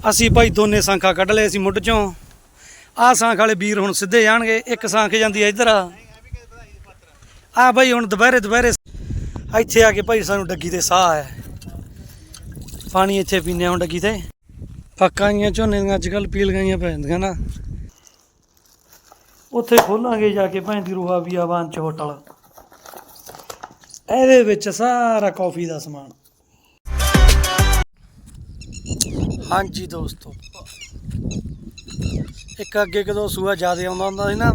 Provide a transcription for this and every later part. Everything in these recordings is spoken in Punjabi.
ਅਸੀਂ ਭਾਈ ਦੋਨੇ ਸਾਂਖਾ ਕੱਢ ਲਏ ਸੀ ਮੁੱਢ ਚੋਂ। ਆਹ ਸਾਂਖ ਵਾਲੇ ਵੀਰ ਹੁਣ ਸਿੱਧੇ ਜਾਣਗੇ ਇੱਕ ਸਾਂਖ ਜਾਂਦੀ ਹੈ ਇੱਧਰ ਆ। ਆ ਭਾਈ ਹੁਣ ਦੁਪਹਿਰੇ ਦੁਪਹਿਰੇ ਇੱਥੇ ਆ ਕੇ ਭਾਈ ਸਾਨੂੰ ਡੱਗੀ ਤੇ ਸਾਹ ਹੈ ਪਾਣੀ ਇੱਥੇ ਪੀਨੇ ਹੁਣ ਡੱਗੀ ਤੇ। ਫੱਕਾਂ ਦੀਆਂ ਝੋਨੇ ਦੀਆਂ ਅੱਜ ਕੱਲ ਪੀਲ ਗਈਆਂ ਪੈ ਜਾਂਦੀਆਂ ਨਾ। ਉੱਥੇ ਖੋਲਾਂਗੇ ਜਾ ਕੇ ਭੈਣ ਦੀ ਰੂਹਾ ਵੀ ਆਵਾਨ ਚ ਹੋਟਲ। ਇਹਦੇ ਵਿੱਚ ਸਾਰਾ ਕਾਫੀ ਦਾ ਸਮਾਨ। ਹਾਂਜੀ ਦੋਸਤੋ। ਇੱਕ ਅੱਗੇ ਕਦੋਂ ਸੂਆ ਜ਼ਿਆਦਾ ਆਉਂਦਾ ਹੁੰਦਾ ਸੀ ਨਾ,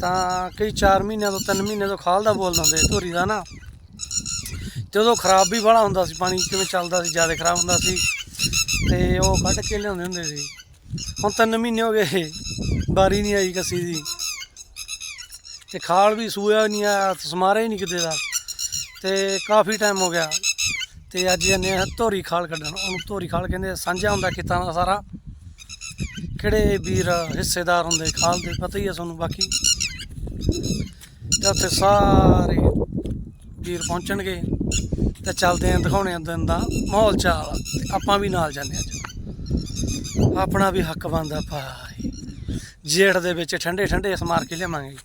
ਤਾਂ ਕਈ 4 ਮਹੀਨਿਆਂ ਤੋਂ 3 ਮਹੀਨਿਆਂ ਤੋਂ ਖਾਲ ਦਾ ਬੋਲਦਾ ਹੁੰਦੇ ਸੀ ਧੋਰੀ ਦਾ ਨਾ। ਤੇ ਉਦੋਂ ਖਰਾਬ ਵੀ ਬੜਾ ਹੁੰਦਾ ਸੀ ਪਾਣੀ, ਕਿਵੇਂ ਚੱਲਦਾ ਸੀ, ਜ਼ਿਆਦਾ ਖਰਾਬ ਹੁੰਦਾ ਸੀ। ਤੇ ਉਹ ਕੱਢ ਕੇ ਲਿਆਉਂਦੇ ਹੁੰਦੇ ਸੀ। ਹੁਣ 3 ਮਹੀਨੇ ਹੋ ਗਏ ਬਾਰੀ ਨਹੀਂ ਆਈ ਕੱਸੀ ਦੀ। ਤੇ ਖਾਲ ਵੀ ਸੂਆ ਨਹੀਂ ਆਇਆ ਸਮਾਰਾ ਹੀ ਨਹੀਂ ਕਿਤੇ ਦਾ। ਤੇ ਕਾਫੀ ਟਾਈਮ ਹੋ ਗਿਆ। ਤੇ ਅੱਜ ਜਾਂਦੇ ਆ ਧੋਰੀ ਖਾਲ ਕੱਢਣ ਉਹਨੂੰ ਧੋਰੀ ਖਾਲ ਕਹਿੰਦੇ ਆ, ਸਾਂਝਾ ਹੁੰਦਾ ਖੇਤਾਂ ਦਾ ਸਾਰਾ। ਕਿਹੜੇ ਵੀਰ ਹਿੱਸੇਦਾਰ ਹੁੰਦੇ ਖਾਲ ਦੇ ਪਤਾ ਹੀ ਆ ਤੁਹਾਨੂੰ ਬਾਕੀ। ਤੇ ਉੱਥੇ ਸਾਰੇ ਵੀਰ ਪਹੁੰਚਣਗੇ ਤੇ ਚੱਲਦੇ ਆਂ ਦਿਖਾਉਣੇ ਆ ਦਿਨ ਦਾ ਮਾਹੌਲ ਚਾਲ ਤੇ ਆਪਾਂ ਵੀ ਨਾਲ ਜਾਂਦੇ ਅੱਜ। ਆਪਣਾ ਵੀ ਹੱਕ ਬਣਦਾ ਭਾਈ। ਜੇਠ ਦੇ ਵਿੱਚ ਠੰਡੇ ਠੰਡੇ ਸਮਾਰ ਕੇ ਲਿਆਵਾਂਗੇ।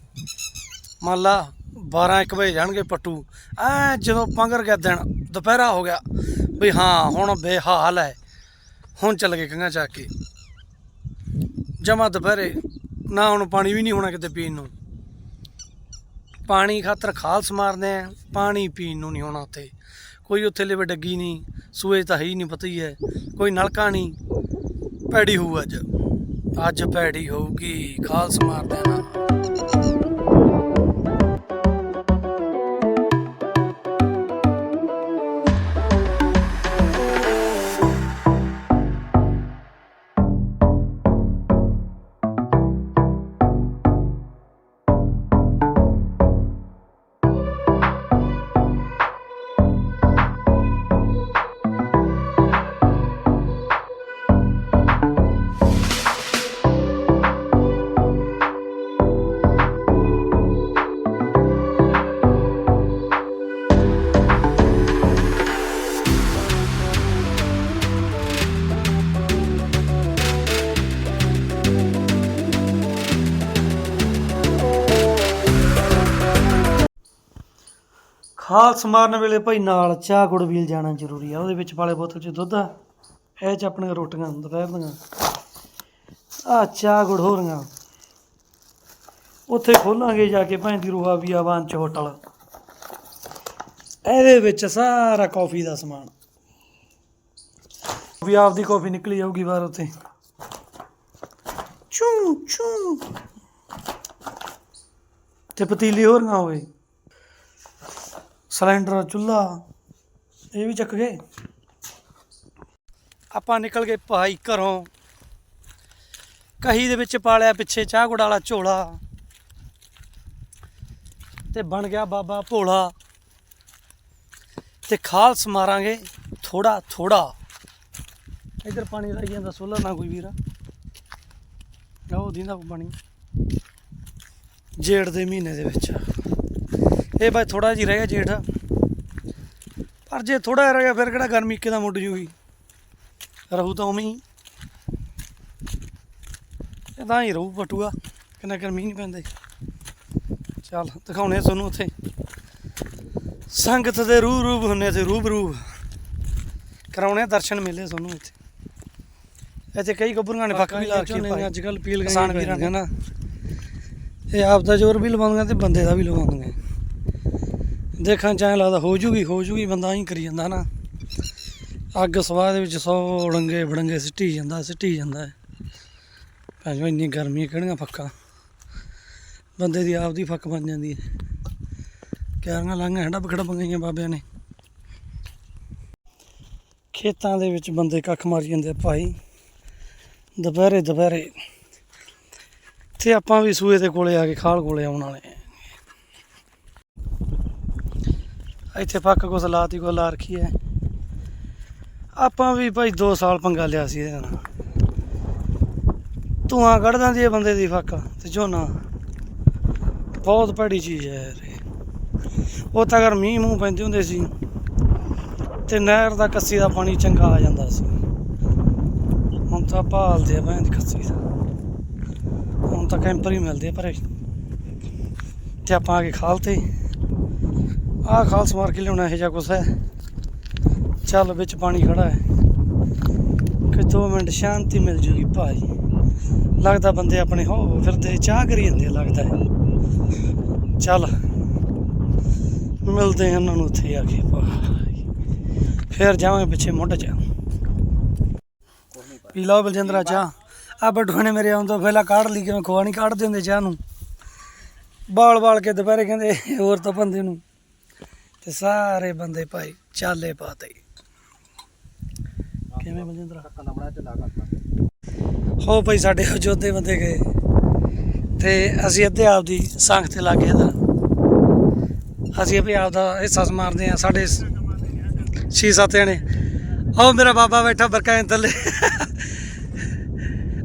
ਮੰਨ ਲਾ 12 1 ਵਜੇ ਜਾਣਗੇ ਪੱਟੂ। ਐ ਜਦੋਂ ਪੰਗਰ ਗਿਆ ਦਿਨ, ਦੁਪਹਿਰਾ ਹੋ ਗਿਆ, ਵੀ ਹਾਂ, ਹੁਣ ਬੇਹਾਲ ਹੈ ਹੁਣ ਚੱਲ ਗਏ ਕੰਗਾ ਚੱਕ ਕੇ। ਜਮਾ ਦੁਪਹਿਰੇ, ਨਾ ਹੁਣ ਪਾਣੀ ਵੀ ਨਹੀਂ ਹੋਣਾ ਕਿਤੇ ਪੀਣ ਨੂੰ। ਪਾਣੀ ਖਾਤਰ ਖਾਲਸ ਮਾਰਦੇ ਆ, ਪਾਣੀ ਪੀਣ ਨੂੰ ਨਹੀਂ ਹੋਣਾ ਉੱਥੇ। ਕੋਈ ਉੱਥੇ ਲਿਵੇ ਡੱਗੀ ਨਹੀਂ, ਸੂਏ ਤਾਂ ਹੈ ਹੀ ਨਹੀਂ, ਪਤਾ ਹੀ ਹੈ ਕੋਈ ਨਲਕਾ ਨਹੀਂ ਪੈੜੀ ਹੋਊ ਅੱਜ। ਅੱਜ ਭੈੜੀ ਹੋਊਗੀ, ਖਾਲਸ ਮਾਰਦੇ ਨਾ। ਖਾਲਸ ਮਾਰਨ ਵੇਲੇ ਭਾਈ ਨਾਲ ਚਾਹ ਗੁੜ ਵੀਲ ਜਾਣਾ ਜ਼ਰੂਰੀ ਆ, ਉਹਦੇ ਵਿੱਚ ਵਾਲੇ ਬੋਤਲ 'ਚ ਦੁੱਧ ਆ। ਇਹ 'ਚ ਆਪਣੀਆਂ ਰੋਟੀਆਂ ਦੁਪਹਿਰ ਦੀਆਂ। ਆ ਚਾਹ ਗੁੜ ਹੋ ਰਹੀਆਂ ਉੱਥੇ ਖੋਲਾਂਗੇ ਜਾ ਕੇ ਭੈਣ ਦੀ ਰੂਹਾ ਵੀ ਆਵਾਨ ਚ ਹੋਟਲ। ਇਹਦੇ ਵਿੱਚ ਸਾਰਾ ਕਾਫੀ ਦਾ ਸਮਾਨ। ਵੀ ਆਪਦੀ ਕਾਫੀ ਨਿਕਲੀ ਜਾਊਗੀ ਬਾਹਰ ਉੱਥੇ। ਚੂ ਚੂ। ਤੇ ਪਤੀਲੀ ਹੋਰ ਨਾ ਹੋਵੇ ਸਿਲੰਡਰ, ਚੁੱਲ੍ਹਾ, ਇਹ ਵੀ ਚੱਕ ਗਏ। ਆਪਾਂ ਨਿਕਲ ਗਏ ਭਾਈ ਘਰੋਂ। ਕਹੀ ਦੇ ਵਿੱਚ ਪਾਲਿਆ ਪਿੱਛੇ ਚਾਹ ਗੁੜ ਵਾਲਾ ਝੋਲਾ। ਤੇ ਬਣ ਗਿਆ ਬਾਬਾ ਭੋਲਾ। ਤੇ ਖਾਲਸ ਮਾਰਾਂਗੇ ਥੋੜਾ ਥੋੜਾ ਇਧਰ ਪਾਣੀ ਲੱਗ ਜਾਂਦਾ ਸੋਲਾ ਨਾ ਕੋਈ ਵੀਰਾ। ਆਓ ਦਿੰਦਾ ਪਾਣੀ ਜੇੜ ਦੇ ਮਹੀਨੇ ਦੇ ਵਿੱਚ। ਇਹ ਬਾਈ ਥੋੜਾ ਜਿਹਾ ਰਹਿ ਗਿਆ ਜੇਠ। ਪਰ ਜੇ ਥੋੜਾ ਰਹਿ ਗਿਆ ਫਿਰ ਕਿਹੜਾ ਗਰਮੀ ਕਿਦਾਂ ਮੁੱਢ ਜੂਗੀ? ਰਹੂ ਤਾਂ ਉਵੇਂ ਹੀ। ਇਹ ਤਾਂ ਹੀ ਰਹੂ ਪਟੂਆ ਕਿੰਨਾ ਗਰਮੀ ਨਹੀਂ ਪੈਂਦੇ ਚੱਲ ਦਿਖਾਉਣੇ ਤੁਹਾਨੂੰ ਉੱਥੇ। ਸੰਗਤ ਦੇ ਰੂਹ ਰੂਪ ਹੁੰਨੇ ਤੇ ਰੂਬਰੂ ਕਰਾਉਣੇ ਆ ਦਰਸ਼ਨ ਮੇਲੇ ਤੁਹਾਨੂੰ ਇੱਥੇ। ਇੱਥੇ ਕਈ ਗੱਭਰੂਆਂ ਨੇ ਪੱਕ ਵੀ ਲਾ ਕੇ ਪਾਏ ਅੱਜ ਕੱਲ ਪੀਲ ਕਿਸਾਨ ਵੀਰਾਂ ਨੇ ਨਾ। ਇਹ ਆਪ ਦਾ ਜ਼ੋਰ ਵੀ ਲਵਾਉਂਦੀਆਂ ਤੇ ਬੰਦੇ ਦਾ ਵੀ ਦੇਖਣ ਦੇਖਾਂ ਚਾਹ ਲੱਗਦਾ ਹੋ ਜੂਗੀ ਹੋ ਜੂਗੀ ਬੰਦਾ ਹੀ ਕਰੀ ਜਾਂਦਾ ਨਾ। ਅੱਗ ਸਵਾਹ ਦੇ ਵਿੱਚ ਸੌ ਉੜੰਗੇ ਬੜੰਗੇ ਸਿੱਟੀ ਜਾਂਦਾ ਸਿੱਟੀ ਜਾਂਦਾ ਹੈ। ਭਾਵੇਂ ਇੰਨੀ ਗਰਮੀ ਕਿਹੜੀਆਂ ਫੱਕਾਂ। ਬੰਦੇ ਦੀ ਆਪਦੀ ਫੱਕ ਬਣ ਜਾਂਦੀ ਹੈ। ਕਿਆਰੀਆਂ ਲਾਂਘਾਂ ਹੱਡਾ ਬਖੜਾ ਬੰਗਾਈਆਂ ਬਾਬਿਆਂ ਨੇ। ਖੇਤਾਂ ਦੇ ਵਿੱਚ ਬੰਦੇ ਕੱਖ ਮਾਰੀ ਜਾਂਦੇ ਭਾਈ। ਦੁਪਹਿਰੇ ਦੁਪਹਿਰੇ। ਤੇ ਆਪਾਂ ਵੀ ਸੂਏ ਦੇ ਕੋਲੇ ਆ ਕੇ ਖਾਲ ਕੋਲੇ ਆਉਣ ਵਾਲੇ ਆ ਇੱਥੇ ਪੱਕ ਕੁਛ ਲਾਤੀ ਕੋ ਲਾ ਰੱਖੀ ਹੈ। ਆਪਾਂ ਵੀ ਭਾਈ 2 ਸਾਲ ਪੰਗਾ ਲਿਆ ਸੀ ਇਹਦੇ ਨਾਲ। ਧੂਆਂ ਕੱਢ ਦਿੰਦੀ ਹੈ ਬੰਦੇ ਦੀ ਫੱਕ ਤੇ ਝੋਨਾ। ਬਹੁਤ ਭੈੜੀ ਚੀਜ਼ ਹੈ ਯਾਰ ਇਹ। ਉਹ ਤਾਂ ਅਗਰ ਮੀਂਹ ਮੂੰਹ ਪੈਂਦੇ ਹੁੰਦੇ ਸੀ ਤੇ ਨਹਿਰ ਦਾ ਕੱਸੀ ਦਾ ਪਾਣੀ ਚੰਗਾ ਆ ਜਾਂਦਾ ਸੀ। ਹੁਣ ਤਾਂ ਭਾਲਦੇ ਆ ਭੈਣ ਦੀ ਖੱਸੀ ਦਾ। ਹੁਣ ਤਾਂ ਕੈਂਪਰ ਹੀ ਮਿਲਦੇ ਆ ਪਰ। ਤੇ ਆਪਾਂ ਆ ਕੇ ਖਾਲ ਤੇ। ਆਹ ਖਾਲਸ ਮਾਰ ਕੇ ਲਿਆਉਣਾ ਇਹ ਜਿਹਾ ਕੁਛ ਹੈ। ਚੱਲ ਵਿੱਚ ਪਾਣੀ ਖੜਾ ਹੈ। ਕਿ 2 ਮਿੰਟ ਸ਼ਾਂਤੀ ਮਿਲ ਜੂਗੀ ਭਾਈ। ਲੱਗਦਾ ਬੰਦੇ ਆਪਣੇ ਹੋ ਫਿਰਦੇ, ਚਾਹ ਕਰੀ ਜਾਂਦੇ ਲੱਗਦਾ ਹੈ। ਚੱਲ, ਮਿਲਦੇ ਹਾਂ ਉਹਨਾਂ ਨੂੰ ਉੱਥੇ ਆ ਕੇ ਭਾਈ ਫਿਰ ਜਾਵਾਂਗੇ ਪਿੱਛੇ ਮੁੱਢ ਚ। ਪੀ ਲਓ ਬਲਜਿੰਦਰਾ ਚਾਹ। ਆ ਬੱਡੂ ਨੇ ਮੇਰੇ ਆਉਂਦਾ ਤੋਂ ਪਹਿਲਾਂ ਕਾਢ ਲਈ, ਕਿਵੇਂ ਖੋਆ ਨਹੀਂ ਕੱਢਦੇ ਹੁੰਦੇ ਚਾਹ ਨੂੰ। ਬਾਲ ਬਾਲ ਕੇ ਦੁਪਹਿਰੇ ਕਹਿੰਦੇ, ਹੋਰ ਤਾਂ ਬੰਦੇ ਨੂੰ। ਤੇ ਸਾਰੇ ਬੰਦੇ ਭਾਈ ਚਾਲੇ ਪਾਤੇ ਕਿਵੇਂ ਬਲਜਿੰਦਰਾ ਟੱਕਾ ਦਾ ਬੜਾ ਢਿੱਲਾ ਕਰਤਾ। ਹੋ ਭਾਈ ਸਾਡੇ ਜੋਧੇ ਬੰਦੇ ਗਏ। ਤੇ ਅਸੀਂ ਅੱਧੇ ਆਪ ਦੀ ਸੰਖ ਤੇ ਲੱਗੇ ਇਧਰ। ਅਸੀਂ ਵੀ ਆਪ ਦਾ ਹਿੱਸਾ ਮਾਰਦੇ ਆ ਸਾਡੇ 6-7 ਜਣੇ। ਆਓ ਮੇਰਾ ਬਾਬਾ ਬੈਠਾ ਬਰਕਾਇਨ ਥੱਲੇ।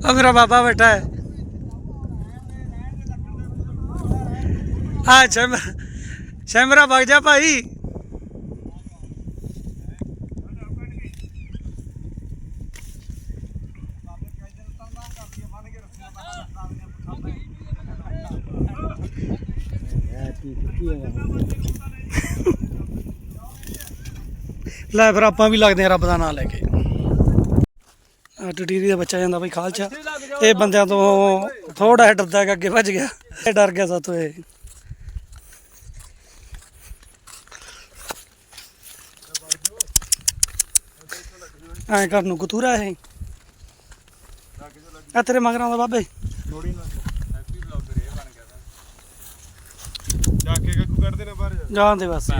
ਆ ਮੇਰਾ ਬਾਬਾ ਬੈਠਾ ਹੈ। ਆ ਸ਼ੈਮ ਸ਼ੈਮਰਾ, ਵਗ ਜਾ ਭਾਈ। ਲੈ ਫਿਰ ਆਪਾਂ ਵੀ ਲੱਗਦੇ ਆ ਰੱਬ ਦਾ ਨਾਮ ਲੈ ਕੇ। ਟਟੀਰੀ ਦਾ ਬੱਚਾ ਜਾਂਦਾ ਬਈ ਖਾਲ ਇਹ ਬੰਦਿਆਂ ਤੋਂ ਥੋੜਾ ਡਰਦਾ ਹੈਗਾ, ਅੱਗੇ ਭੱਜ ਗਿਆ। ਇਹ ਡਰ ਗਿਆ ਸਾਤੋਂ ਇਹ ਐ ਕਰ ਨੂੰ ਕਤੂਰਾ ਇਹ। ਆ ਤੇਰੇ ਮਗਰਾਂ ਦਾ ਬਾਬੇ। ਥੋੜੀ ਨਾ। ਹੈਪੀ ਬਲੌਗਰ ਇਹ ਬਣ ਗਿਆ ਜਾ ਕੇ ਗੱਗੂ ਕੱਢਦੇ ਨੇ ਬਾਹਰ। ਜਾਣ ਦੇ ਬਸ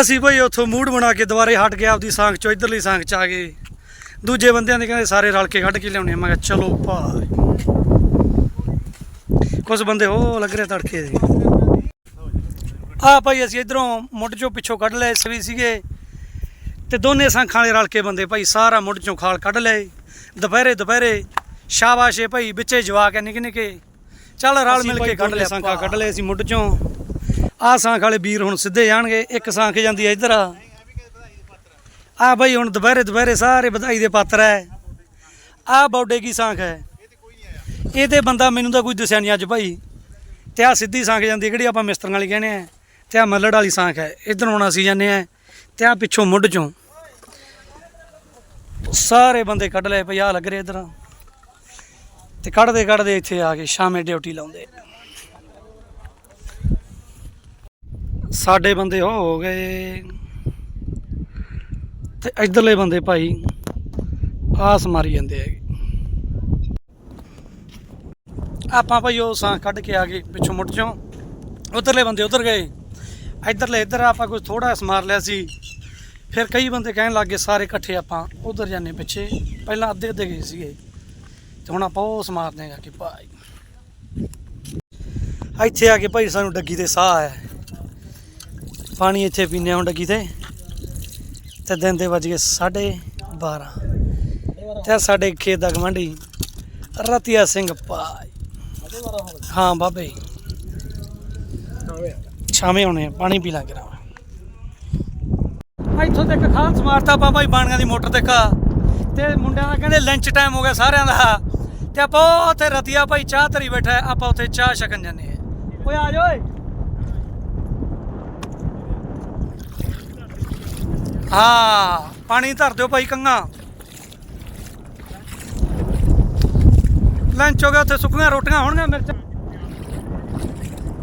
ਅਸੀਂ ਭਾਈ ਉੱਥੋਂ ਮੂਡ ਬਣਾ ਕੇ ਦੁਬਾਰੇ ਹਟ ਗਿਆ ਆਪਦੀ ਸਾਂਖ ਚੋਂ ਇਧਰਲੀ ਸਾਂਖ ਚ ਆ ਗਏ। ਦੂਜੇ ਬੰਦਿਆਂ ਦੇ ਕਹਿੰਦੇ ਸਾਰੇ ਰਲ ਕੇ ਕੱਢ ਕੇ ਲਿਆਉਣੇ ਆ। ਮੈਂ ਕਿਹਾ ਚਲੋ ਭਾਈ। ਕੁਝ ਬੰਦੇ ਹੋ ਲੱਗ ਰਹੇ ਤੜਕੇ ਦੇ। ਆ ਭਾਈ ਅਸੀਂ ਇਧਰੋਂ ਮੁੱਢ ਚੋਂ ਪਿੱਛੋਂ ਕੱਢ ਲਏ ਸਵੀ ਸੀਗੇ। ਤੇ ਦੋਨੇ ਸਾਂਖਾਂ ਵਾਲੇ ਰਲ ਕੇ ਬੰਦੇ ਭਾਈ ਸਾਰਾ ਮੁੱਢ ਚੋਂ ਖਾਲ ਕੱਢ ਲਏ। ਦੁਪਹਿਰੇ ਦੁਪਹਿਰੇ ਸ਼ਾਬਾਸ਼ ਏ ਭਾਈ ਵਿੱਚੇ ਜਵਾਕ ਐ ਨਿੱਕੇ ਨਿੱਕੇ। ਚੱਲ ਰਲ ਮਿਲ ਕੇ ਕੱਢ ਲਿਆ ਸਾਂਖਾਂ ਕੱਢ ਲਏ ਅਸੀਂ ਮੁੱਢ ਚੋਂ। ਆਹ ਸਾਂਖ ਵਾਲੇ ਵੀਰ ਹੁਣ ਸਿੱਧੇ ਜਾਣਗੇ ਇੱਕ ਸਾਂਖ ਜਾਂਦੀ ਹੈ ਇੱਧਰ ਆ। ਆ ਬਈ ਹੁਣ ਦੁਪਹਿਰੇ ਦੁਪਹਿਰੇ ਸਾਰੇ ਵਧਾਈ ਦੇ ਪਾਤਰ ਹੈ ਆ ਬੌਡੇ ਕੀ ਸਾਂਖ ਹੈ ਇਹ ਤੇ ਬੰਦਾ ਮੈਨੂੰ ਤਾਂ ਕੋਈ ਦੱਸਿਆ ਨਹੀਂ ਅੱਜ ਭਾਈ। ਤੇ ਆ ਸਿੱਧੀ ਸਾਂਖ ਜਾਂਦੀ ਕਿਹੜੀ ਆਪਾਂ ਮਿਸਤਰੀਆਂ ਵਾਲੀ ਕਹਿੰਦੇ ਆ। ਤੇ ਆ ਮੱਲੜ ਵਾਲੀ ਸਾਂਖ ਹੈ ਇਧਰ ਹੁਣ ਅਸੀਂ ਜਾਂਦੇ ਆ ਤੇ ਆ ਪਿੱਛੋਂ ਮੁੱਢ ਚੋਂ। ਸਾਰੇ ਬੰਦੇ ਕੱਢ ਲਏ ਭਈ ਆ ਲੱਗ ਰਹੇ ਇਧਰ। ਤੇ ਕੱਢਦੇ ਕੱਢਦੇ ਇੱਥੇ ਆ ਕੇ ਸ਼ਾਮੇ ਡਿਊਟੀ ਲਾਉਂਦੇ। ਸਾਡੇ ਬੰਦੇ ਉਹ ਹੋ ਗਏ। ਤੇ ਇਧਰਲੇ ਬੰਦੇ ਭਾਈ, ਆਸ ਮਾਰੀ ਜਾਂਦੇ ਹੈਗੇ। ਆਪਾਂ ਭਾਈ ਉਹ ਸਾਂ ਕੱਢ ਕੇ ਆ ਗਏ ਪਿੱਛੋਂ ਮੁੱਢ ਚੋਂ ਉਧਰਲੇ ਬੰਦੇ ਉਧਰ ਗਏ। ਇਧਰਲੇ ਇੱਧਰ ਆਪਾਂ ਕੁਝ ਥੋੜਾ ਸਮਾਰ ਲਿਆ ਸੀ। ਫਿਰ ਕਈ ਬੰਦੇ ਕਹਿਣ ਲੱਗੇ ਸਾਰੇ ਇਕੱਠੇ ਆਪਾਂ ਉਧਰ ਜਾਂਦੇ ਪਿੱਛੇ। ਪਹਿਲਾਂ ਅੱਧੇ ਅੱਧੇ ਗਏ ਸੀਗੇ। ਤੇ ਹੁਣ ਆਪਾਂ ਉਹ ਸਮਾਰ ਦੇਗਾ ਕਿ ਭਾਈ। ਇੱਥੇ ਆ ਕੇ ਭਾਈ ਸਾਨੂੰ ਡੱਗੀ ਤੇ ਸਾਹ ਹੈ ਪਾਣੀ ਇੱਥੇ ਪੀਨੇ ਹੁਣ ਡੱਗੀ ਤੇ। ਤੇ ਦਿਨ ਦੇ ਵੱਜ ਗਏ 12:30 ਤੇ ਸਾਡੇ ਖੇਤ ਦਾ ਗਵੰਡੀ ਰਤੀਆ ਸਿੰਘ ਭਾਈ। ਹਾਂ ਬਾਬੇ। ਛਾਵੇਂ ਹੋਣੇ ਆ, ਪਾਣੀ ਪੀ ਲਾਂਗੇ ਰਾ ਇੱਥੋਂ ਤੱਕ ਖਾਸ ਮਾਰਤਾ ਬਾਬਾ ਜੀ ਬਾਣੀਆਂ ਦੀ ਮੋਟਰ ਤੱਕ। ਤੇ ਮੁੰਡਿਆਂ ਦਾ ਕਹਿੰਦੇ ਲੰਚ ਟਾਈਮ ਹੋ ਗਿਆ ਸਾਰਿਆਂ ਦਾ। ਤੇ ਆਪਾਂ ਉੱਥੇ ਰਤੀਆ ਭਾਈ ਚਾਹ ਧਰੀ ਬੈਠਾ ਆਪਾਂ ਉੱਥੇ ਚਾਹ ਛਕਣ ਜਾਂਦੇ ਆ ਓਏ ਆ ਜਾ ਓਏ। ਹਾਂ, ਪਾਣੀ ਧਰ ਦਿਓ ਭਾਈ ਕੰਗਾ। ਲੰਚ ਹੋ ਗਿਆ, ਉੱਥੇ ਸੁੱਕੀਆਂ ਰੋਟੀਆਂ ਹੋਣਗੀਆਂ ਮਿਰਚ।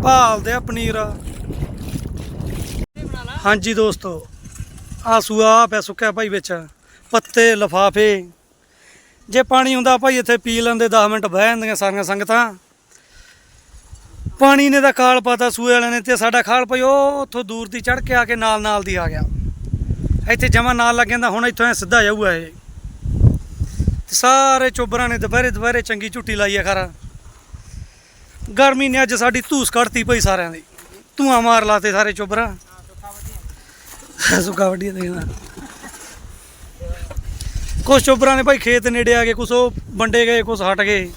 ਭਾਲਦੇ ਆ ਪਨੀਰ। ਹਾਂਜੀ ਦੋਸਤੋ। ਆ ਸੂਆ ਪਿਆ ਸੁੱਕਿਆ ਭਾਈ ਵਿੱਚ। ਪੱਤੇ, ਲਫਾਫੇ। ਜੇ ਪਾਣੀ ਹੁੰਦਾ ਭਾਈ ਇੱਥੇ ਪੀ ਲੈਂਦੇ 10 ਮਿੰਟ ਬਹਿ ਜਾਂਦੀਆਂ ਸਾਰੀਆਂ ਸੰਗਤਾਂ। ਪਾਣੀ ਨੇ ਤਾਂ ਕਾਲ ਪਾਤਾ ਸੂਏ ਵਾਲਿਆਂ ਨੇ ਤੇ ਸਾਡਾ ਖਾਲ ਭਾਈ ਉਹ ਉੱਥੋਂ ਦੂਰ ਦੀ ਚੜ ਕੇ ਆ ਕੇ ਨਾਲ ਨਾਲ ਦੀ ਆ ਗਿਆ। ਇੱਥੇ ਜਮਾ ਨਾਲ ਲੱਗ ਜਾਂਦਾ, ਹੁਣ ਇੱਥੋਂ ਐ ਸਿੱਧਾ ਜਾਊਗਾ ਇਹ। ਤੇ ਸਾਰੇ ਚੋਬਰਾਂ ਨੇ ਦੁਪਹਿਰੇ ਦੁਪਹਿਰੇ ਚੰਗੀ ਝੁੱਟੀ ਲਾਈ ਆ ਖਰਾ। ਗਰਮੀ ਨੇ ਅੱਜ ਸਾਡੀ ਧੂਸ ਕੱਢਤੀ ਪਈ ਸਾਰਿਆਂ ਦੀ। ਧੂਆਂ ਮਾਰ ਲਾਤੇ ਸਾਰੇ ਚੋਬਰਾਂ। ਸੁੱਕਾ ਵੱਡੀ ਦੇਖਦਾ ਕੁਛ ਚੋਬਰਾਂ ਨੇ ਭਾਈ ਖੇਤ ਨੇੜੇ ਆ ਗਏ ਕੁਛ ਉਹ ਵੰਡੇ ਗਏ ਕੁਛ ਹਟ ਗਏ।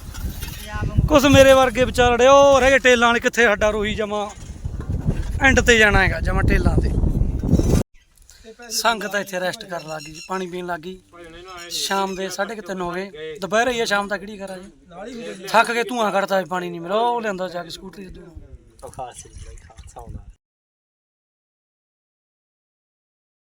ਕੁਛ ਮੇਰੇ ਵਰਗੇ ਵਿਚਾਰੜੇ ਉਹ ਰਹਿ ਗਏ ਟੇਲਾਂ ਵਾਲੇ ਕਿੱਥੇ ਸਾਡਾ ਰੋਹੀ ਜਮਾ। ਐਂਡ ਤੇ ਜਾਣਾ ਹੈਗਾ ਜਮਾ ਟੇਲਾਂ ਤੇ। ਸੰਗਤ ਇੱਥੇ ਰੈਸਟ ਕਰਨ ਲੱਗ ਗਈ ਪਾਣੀ ਪੀਣ ਲੱਗ ਗਈ। ਸ਼ਾਮ ਦੇ 3:30 ਹੋ ਗਏ। ਦੁਪਹਿਰ ਹੀ ਆ ਸ਼ਾਮ ਤੱਕ ਕਿਹੜੀ ਕਰਾਂ ਜੀ? ਥੱਕ ਕੇ ਧੂਆਂ ਕੱਢਦਾ ਸੀ, ਪਾਣੀ ਨਹੀਂ ਮਿਲਿਆ ਉਹ ਲਿਆਂਦਾ ਜਾ ਕੇ ਸਕੂਟਰੀ ਤੇ ਖਾਸ ਖਾਸ ਆਉਂਦਾ।